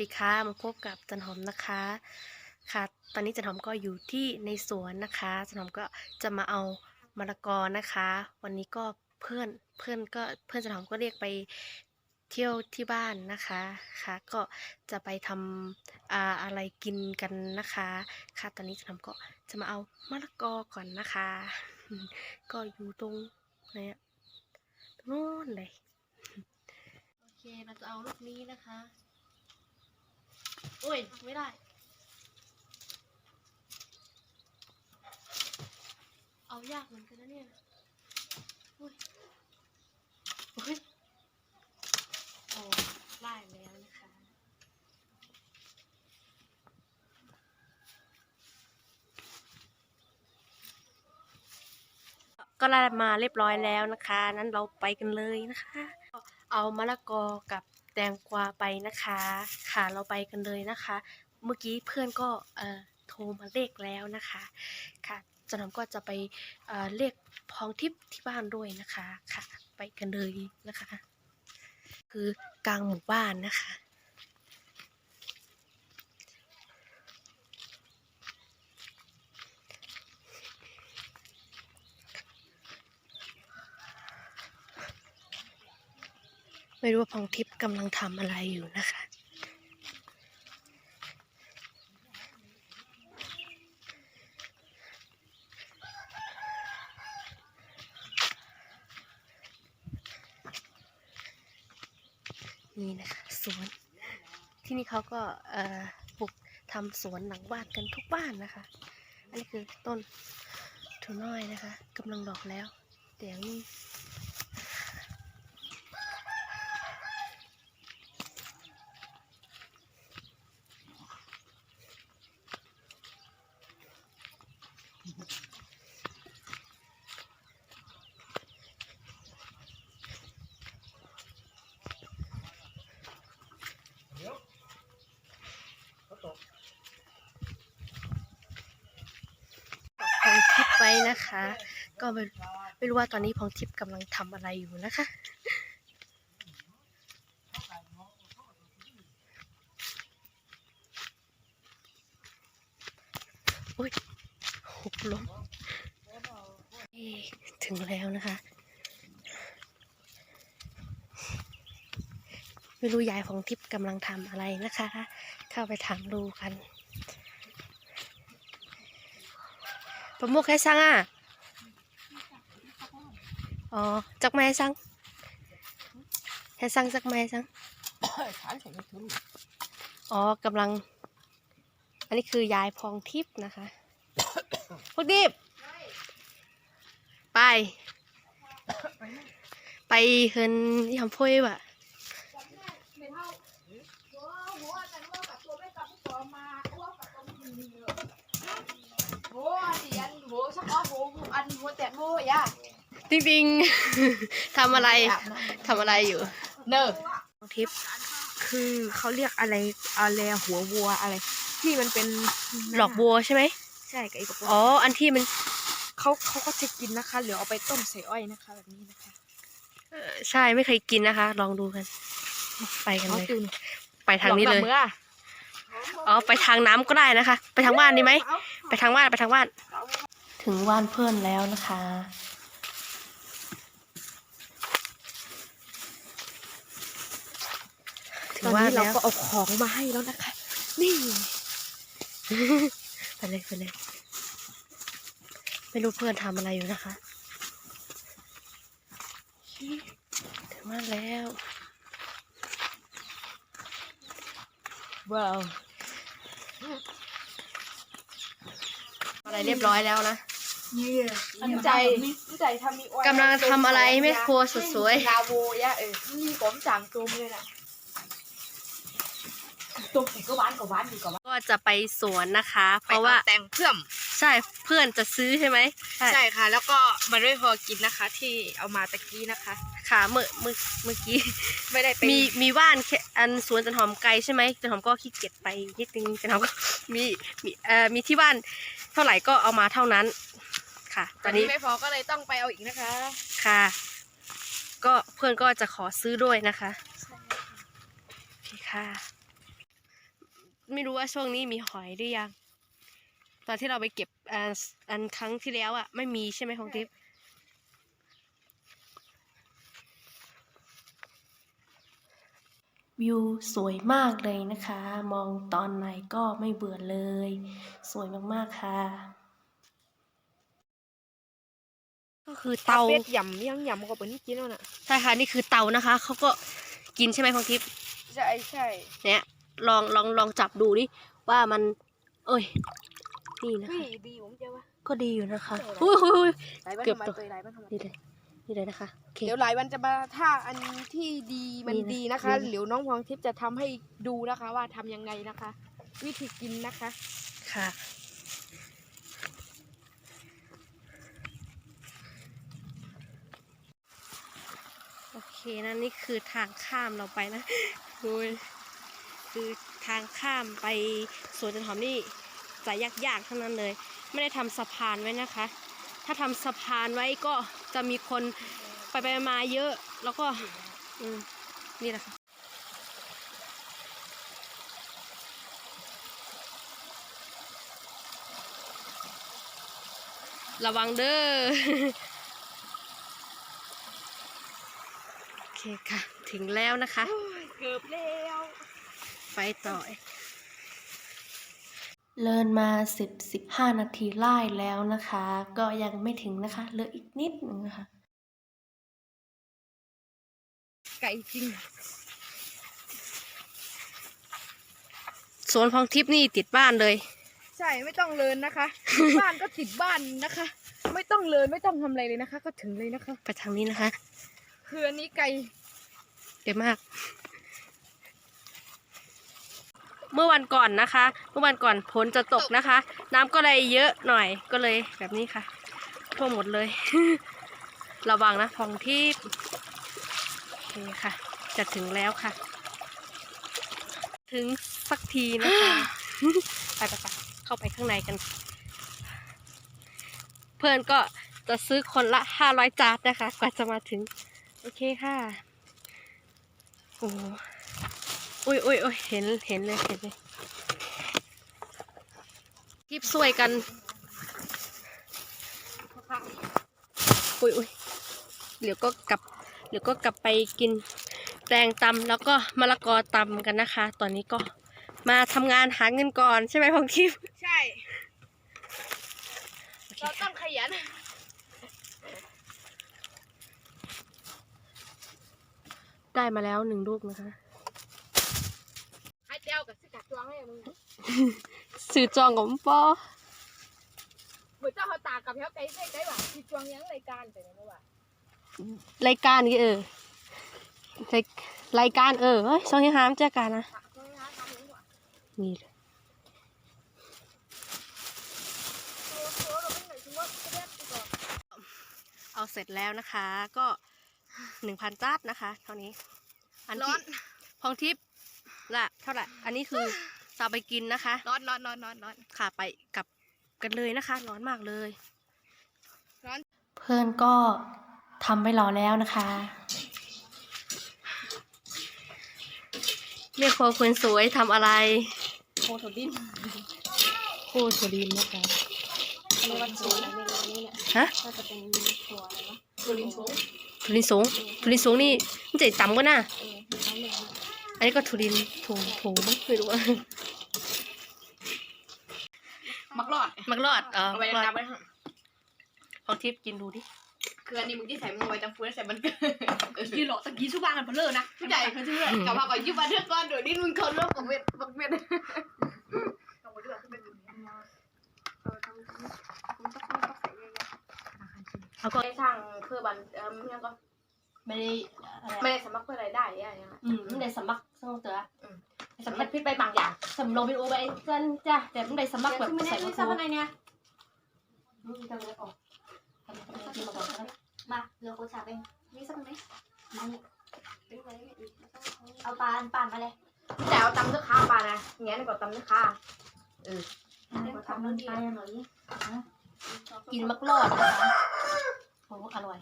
ดีค่ะมาพบกับจันหอมนะคะค่ะ ตอนนี้จันหอมก็อยู่ที่ในสวนนะคะจันหอมก็จะมาเอามะละกอนะคะ วันนี้ก็เพื่อนเพื่อนก็เพื่อนจันหอมก็เรียกไปเที่ยวที่บ้านนะคะค่ะ ก็จะไปทำอ่าอะไรกินกันนะคะ ค่ะ ตอนนี้จันหอมก็จะมาเอามะละกอก่อนนะคะ ก็อยู่ตรงไหนตรงโน้นเลยโอเคเราจะเอาลูกนี้นะคะ โอ้ย ไม่ได้ เอายากเหมือนกันนะเนี่ยโอ้ยโอ้ยโอ้ได้แล้วนะคะก็ได้มาเรียบร้อยแล้วนะคะ นั้นเราไปกันเลยนะคะ เอามะละกอกับ ตงกวาไปนะคะ ค่ะเราไปกันเลยนะคะ เมื่อกี้เพื่อนก็เอ่อโทรมาเรียกแล้วนะคะ ค่ะจันทำก็จะไปเอ่อเรียกพองทิพย์ที่บ้านด้วยนะคะ ค่ะ ไปกันเลยนะคะ คือกลางหมู่บ้านนะคะ ไม่รู้ว่าพองทิพย์กำลังทำอะไรอยู่นะคะ นี่นะคะสวน ที่นี่เขาก็เอ่อปลูกทำสวนหลังบ้านกันทุกบ้านนะคะ อันนี้คือต้นถั่วน้อยนะคะกำลังดอกแล้ว เดี๋ยวนี้ พองทิพย์ไว้นะคะ ก็ไม่ไม่ รู้ว่าตอนนี้พองทิพย์กำลังทำอะไรอยู่นะคะอุ้ยหกล้มเอ๊ถึงแล้วนะคะ ไม่รู้ยายของทิพย์กำลังทำอะไรนะคะ เข้าไปถามดูกันปะมุกให้สั่งอะ อ๋อจักไม้สั่งให้สั่งจักไม้สั่งอ๋อกำลัง อันนี้คือยายพองทิพย์นะคะพวกทิพย์ไป ไปเฮินยำพ้วยว่ะโอ้ดิอันโหชักอ้อโหอันโหแตกโหย่า จริงๆทำอะไรทำอะไรอยู่ เนอพองทิพย์คือเขาเรียกอะไรอะไรหัววัวอะไร ที่มันเป็นหลอกบัวใช่ไหมใช่กับไอ้กระป๋อ๋ออันที่มันเขาเขาก็จะกินนะคะหรือเอาไปต้มใส่อ้อยนะคะแบบนี้นะคะเอ่อใช่ไม่เคยกินนะคะ ลองดูกัน ไปกันเขาเลยตื่นไปทางนี้เลยหอกแบบมื่ออ๋อไปทางน้ำก็ได้นะคะ ไปทางบ้านดีไหมไปทางบ้านไปทางบ้าน ถึงบ้านเพื่อนแล้วนะคะ ถึ ต ง อนบ้านนี้เราแล้วก็เอาของมาให้แล้วนะคะ นี่ไปเลยไปเลยไม่รู้เพื่อนทำอะไรอยู่นะคะถึงบ้านแล้ว ว้าว อะไรเรียบร้อยแล้วนะน้ำใจน้ำใจทำมีอ้อยกำลังทำอะไรแม่ครัวสุดสวย ลาโวยะเออนี่ผมสั่งตุมเลยนะ ตุมแต่ก็หวานกว่าหวานดีกว่าก็จะไปสวนนะคะ เพราะว่าแต่งเพื่อมใช่เพื่อนจะซื้อใช่ไหมใช่ค่ะ แล้วก็มันไม่พอกินนะคะ ที่เอามาตะกี้นะคะ ค่ะเมื่อเมื่อเมื่อกี้ไม่ได้ไปมีมีว่านแค่อันสวนจันหอมไกลใช่ไหมจันหอมก็ขี้เกียจไปนิดนึงจันหอมก็มีมีเอ่อมีที่บ้านเท่าไหร่ก็เอามาเท่านั้น ค่ะตตออนนนี้นี้ไม่พอก็เลยต้องไปเอาอีกนะคะ ค่ะ ก็เพื่อนก็จะขอซื้อด้วยนะคะโอเคค่ะ ไม่รู้ว่าช่วงนี้มีหอยหรือยัง ตอนที่เราไปเก็บอันอันครั้งที่แล้วอะไม่มีใช่ไหมของทิพย์วิวสวยมากเลยนะคะ มองตอนไหนก็ไม่เบื่อเลย สวยมากๆค่ะ ก็คือเตาเป็ดยำยังยำก็เป็นนี่กินแล้วน่ะ ใช่ค่ะนี่คือเตานะคะ เขาก็กินใช่ไหมของทิพย์ใช่ใช่เนี่ย ลองลองลองจับดูดิว่ามัน เอ้ย นี่นะเฮ้ยคะดีผมเจอว่าก็ดีอยู่นะคะเอออุ้ยอุ้ยอุ้ย หลายวันเกือบทำไมตก ตัวหลายวันทำไมนี่เลยนี่เลยนะคะโอเค เดี๋ยวหลายวันจะมาถ้าอันที่ดีมันนี่นะดีนะคะนี่นะ เดี๋ยวน้องพองทิพย์จะทำให้ดูนะคะ ว่าทำยังไงนะคะ วิธีกินนะคะ ค่ะ โอเคนะนี่คือทางข้ามเราไปนะดู คือทางข้ามไปสวนจันหอมนี่จะยากๆทั้งนั้นเลย ไม่ได้ทำสะพานไว้นะคะ ถ้าทำสะพานไว้ก็จะมีคนไปไปมาเยอะ แล้วก็อืมนี่แหละค่ะระวังเด้อ โอเคค่ะ ถึงแล้วนะคะ เกือบแล้ว ไปต่อเลินมาสิบสิบห้านาทีไล่แล้วนะคะ ก็ยังไม่ถึงนะคะเหลืออีกนิดนึงนะคะไก่จริงสวนพองทิพย์นี่ติดบ้านเลย ใช่ไม่ต้องเลินนะคะ บ้านก็ติดบ้านนะคะ ไม่ต้องเลินไม่ต้องทำอะไรเลยนะคะ ก็ถึงเลยนะคะ ไปทางนี้นะคะ คืออันนี้ไก่เดี๋ยวมาก เมื่อวันก่อนนะคะ เมื่อวันก่อนฝนจะตกนะคะ น้ำก็เลยเยอะหน่อยก็เลยแบบนี้ค่ะท่วมหมดเลย ระวังนะพองทิพย์โอเคค่ะ จะถึงแล้วค่ะ ถึงสักทีนะคะ ไปไปไปเข้าไปข้างในกัน เพื่อนก็จะซื้อคนละห้าร้อยจานนะคะ กว่าจะมาถึง โอเคค่ะ โอ้ อุ้ยอุ้ยอุ้ยเห็นเห็นเลยเห็นเลยทิบช่วยกัน อุ้ยอุ้ยเดี๋ยวก็กลับเดี๋ยวก็กลับไปกินแตงตำแล้วก็มะละกอตำกันนะคะ ตอนนี้ก็มาทำงานหาเงินก่อนใช่ไหมพองทิพย์ใช่โอเคเราต้ค่ะองขยันได้มาแล้วหนึ่งลูกนะคะให้เจ้ากับสิกัดจวงให้มึงสื่อจองของปอเหมือนเจ้าเขาตากับเขาไก่ไก่ไก่หว่าที่จวงยังรายการไปไหนไม่ว่ารายการนี่เออรายรายการเออเฮ้ยสองที่หามเจอกันนะตักตรงนี้นะทำยังไงนี่เลยโอ้โหเราไม่ไหนถึงว่าจะได้ติดต่อเอาเสร็จแล้วนะคะ ก็หนึ่งพันจัดนะคะ เท่านี้ อันร้อที่นพองทิพย์ ละเท่าไหร่ อันนี้คือจะเอาไปกินนะคะร้อนร้อนร้อนร้อนร้อนค่ะไปกลับกันเลยนะคะ ร้อนมากเลย ร้อน เพื่อนก็ทำไปรอแล้วนะคะเรียกครัวคนสวยทำอะไรโคตรดิ้นโคตรดินนะคะอันนี้วันสูงในเวลานี้เนี่ยฮะน่าจะเป็นตัวอะไรวะตัวลิ้นสูงทุลินสูงทุลินสูงนี่มันจะต่ำกว่าน่ะเออน้ำเหลือง อันนี้ก็ทุลินถุงถุงมั้งไม่รู้อะมักรอดมักรอดเออเอาไว้มักรอดน้ำไว้ข้างของทิพย์กินดูดิคืออันนี้มึงที่ใส่มึงไว้จำฟื้นใส่มันเกิดยี่หลอกตะกี้ชุบบ้านกันเพลเลอร์นะผู้ใหญ่เขาชื่อกับพาก่อนยี่บ้านเทือกก้อนเดี๋ยวนี้มึงเขาเลิกกับเวทบักเวทต้องมาดูว่าเป็นแบบนี้เออต้องต้องต้องใส่เยอะเอาก็ๆไม่ช่างเพื่อบันเออเนี่ยก็ ไม่ได้อะไรไม่ได้สมัครเพื่ออะไรได้อะไรเงี้ยอืมไม่ได้สมัครสมัครเต๋อสมัครพิษไปบางอย่างสำรองเป็นโอไปเจนจ้ะแต่ไม่ได้สมัครแบบไม่ได้ใส่ไม่กทราระบโปรอะไรเนี่ยอืมจะไม่ออกทำให้กินมาก่อนก็ได้มาเรือโคชาเองมีสักไหมมานี่เอาปลาอันปานมาเลยแต่เอาตำด้วยข้าวมานะเงี้ยก็ตำด้วยข้าวเออเอาไปทำน้ำปลาหน่อยกินมักรอดนะคะโอ้อร่อย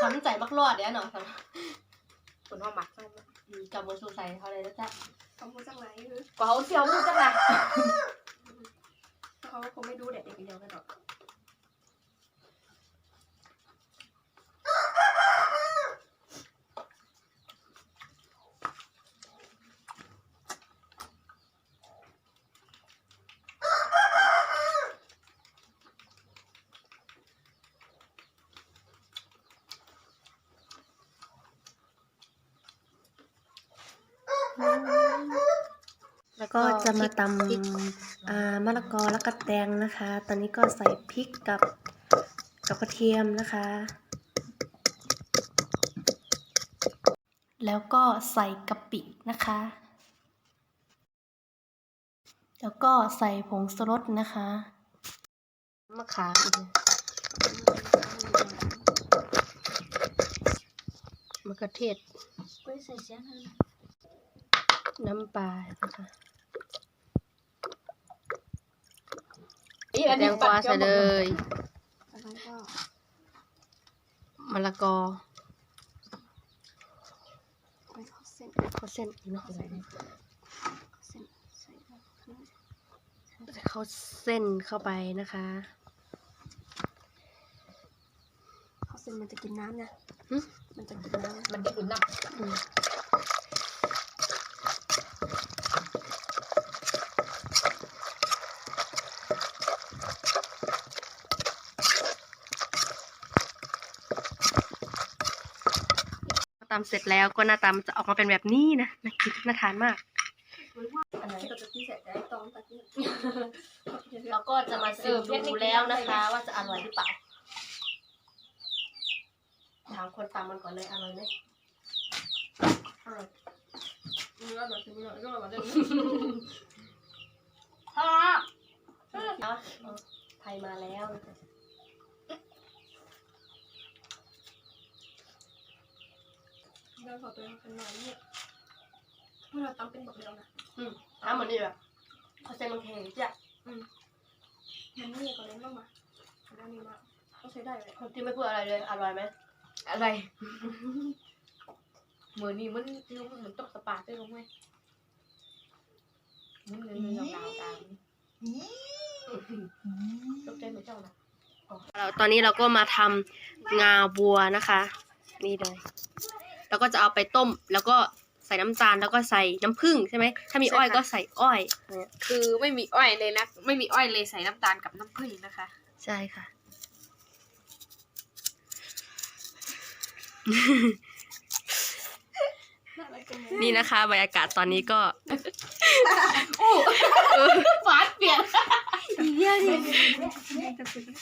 ทำใจมักรอดเดี๋ยวหน่อยครับคนว่าหมักอืมกับบนสูใส่เขาเลยนะจ๊ะเขาพูดจังไรคือกว่าเขาเซียวพูดจังไรเขาคงไม่ดูเด็กเด็กเดียวกันหรอก แล้วก็จะมาตำอ่ามะละกอแล้วก็แตงนะคะ ตอนนี้ก็ใส่พริกกับกับกระเทียมนะคะ แล้วก็ใส่กะปินะคะ แล้วก็ใส่ผงสรสนะคะ มะขามอีกมะเขือเทศ น้ำปลานะคะอันแตนี้งกวาใส่เลยแล้วก็มะละกอไปเข้าเส้นเข้าเส้นเนาะเข้าเส้นใส่เข้าเข้าเส้นเข้าไปนะคะเข้าเส้นมันจะกินน้ำนะหึมันจะกินน้ำมันที่อุ่นน้อืำเสร็จแล้วก็หน้าตามันจะออกมาเป็นแบบนี้นะน่ากินน่าทานมาก อันไหนก็จะที่ใส่ได้ตองตะกี้เราก็จะมาสืบดูแล้วนะคะ ว่าจะอร่อยหรือเปล่าถามคนตำมันก่อนเลยอร่อยไหมำเนื้อแบบนี้เนื้อแบบนี้พ่อเอาเอาไทยมาแล้วนะคะ เราขอตัวเป็นหน่อยเนี่ยเมื่อเราตั้งเป็นแบบเดียวนะอืมทำเหมือนนี่แบบเขาเส้นมันแข็งจ้ะมันไม่มีกว่าเล่นบ้างมาด้านนี้มาก็ใช้ได้เลยคนที่ไม่พูดอะไรเลยอร่อยไหมอะไรเหมือนนี่มันคือเหมือนตกสปาด้วยมั้ยมันเงินเงินดาวดาวตกใจเหมือนเจ้านะเราตอนนี้เราก็มาทำงาบัวนะคะ นี่เลย แล้วก็จะเอาไปต้ม แล้วก็ใส่น้ำตาลแล้วก็ใส่น้ำผึ้งใช่ไหมถ้ามีอ้อยก็ใส่อ้อยเนี่ยคือไม่มีอ้อยเลยนะ ไม่มีอ้อยเลยใส่น้ำตาลกับน้ำผึ้งนะคะ ใช่ค่ะ นี่นะคะบรรยากาศตอนนี้ก็ ฟาดเปลี่ยนอีเดียวดิ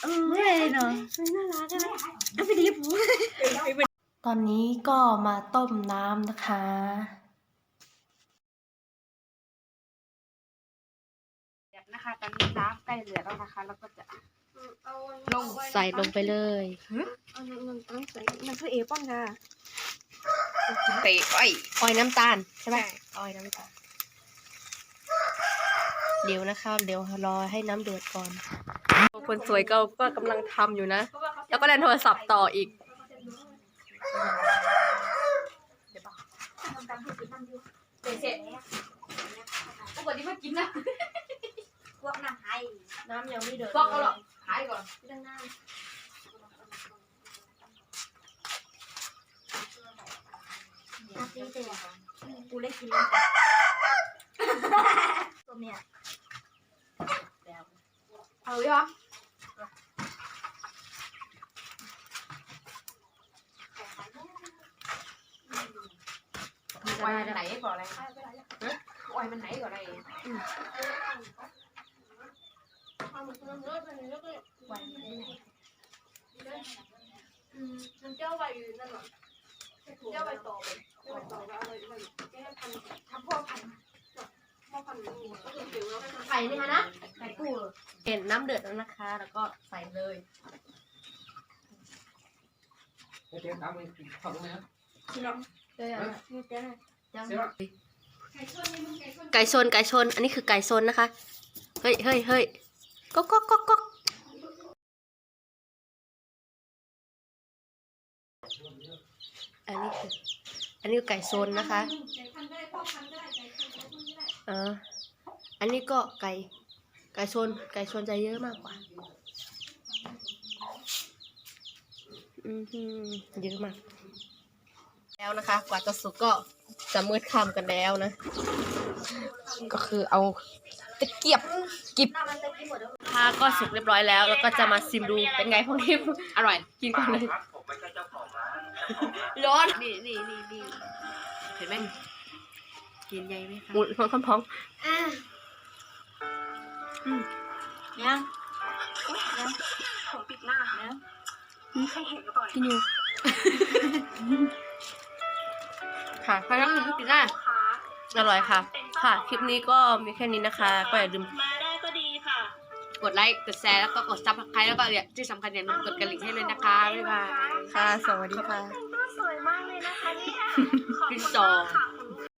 เออไม่เลยเนาะน่ารักอะเอาไปดิบ ตอนนี้ก็มาต้มน้ำนะคะนะคะ ตอนนี้น้ำใกล้เหลือแล้วนะคะ แล้วก็จะลงใส่ลงไปเลยเอาเงินตั้งใส่มันคือเอป้องค่ะเตะอ้อยอ้อยน้ำตาลใช่ไหมอ้อยน้ำตาลเดี๋ยวนะคะ เดี๋ยวรอให้น้ำเดือดก่อน คนสวยก็ก็กำลังทำอยู่นะ แล้วก็เล่นโทรศัพท์ต่ออีก เตะเสร็จปกติไมากินนะพวกน้ำไทยน้ำยังไม่เดือดบอกเขาหรอกหายก่อนเรื่องหน้าอาตีเตะกูเล่นกินตัวเมียเอาเลยเหรอ อยมันไหนก่อนอะไรออยมันไหนก่อนอะไรมันเจ้าใบนั่นหรอเจ้าใบต่อไปเจ้าใบต่อแล้วอะไรอะไรแก้พันทำพ่อพันพ่อพันงูก็คือผิวแล้วไข่นี่คะนะไข่ปูเห็นน้ำเดือดแล้วนะคะ แล้วก็ใส่เลย Cái tiếng tao mình không có nữa. เลยอะมีเต้น ยังไก่ชนไก่ชน อันนี้คือไก่ชนนะคะ เฮ้ยเฮ้ยเฮ้ยก๊กก๊กก๊กก๊อกอันนี้คืออันนี้ไก่โซนนะคะเอออันนี้ก็ไก่ ไก่โซนไก่โซนจะเยอะมากกว่า อืมเยอะมาก แล้วนะคะ กว่าจะสุกก็ จะมืดค่ำกันแล้วนะ ก็คือเอาตะเกียบกิบผ้าก็สุกเรียบร้อยแล้ว แล้วก็จะมาซิมดูเป็นไงพวกนี้อร่อย กินก่อนเลยร้อนนี่นี่นี่นี่เห็นไหมกินใหญ่ไหมคะหมุนพองพองยังยังผมปิดหน้าแล้วมีใครเห็นหรือเปล่าพี่นิว ค่ะใครรักหนูกินได้อร่อยค่ะ ค่ะ คลิปนี้ก็มีแค่นี้นะคะ ก็อย่าลืมมาได้ก็ดีค่ะ กดไลค์ กดแชร์ แล้วก็กดซับสไครต์แล้วก็เนี่ยที่สำคัญอย่าลืมกดกระดิ่งให้เลยนะคะ บ๊ายบาย ค่ะ สวัสดีค่ะก็สวยมากเลยนะคะเนี่ยกินต่อขอบคุณ